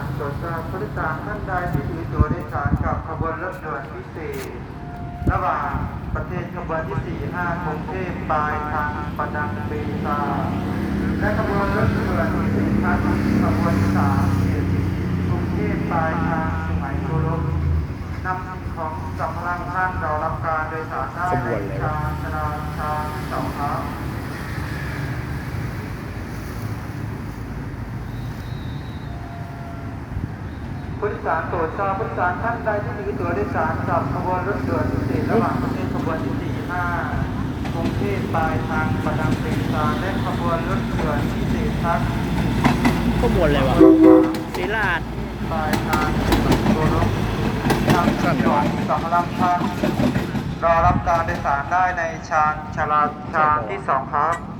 ารโปรดทราบผู้โดยสารท่านใดที่ถือตั๋วโดยสารกับขบวนรถด่วนพิเศษ ระหว่างประเทศขบวนที่ 4 5กรุงเทพปลายทางประดังเบซาและขบวนรถด่วนที่4ครับขบวนที่3กรุงเทพปลายทางสุไหงโกลกนำของสัมภาระท่านเรารับการโดยสารได้ในชานชาลาชาสองครับ ผู้โดยสารโปรดทราบผู้โดยสารท่านใดที่มีตั๋วโดยสารกับขบวนรถด่วนพิเศษระหว่างประเทศขบวนที่ 45กรุงเทพปลายทางประดังเบซาและขบวนรถด่วนพิเศษทักข้อมูลอะไรวะศิลาดปลายทางสุวรรณโกลกทางถนนสำรับท่านรอรับการโดยสารได้ในชานชาลาชานที่สองครับ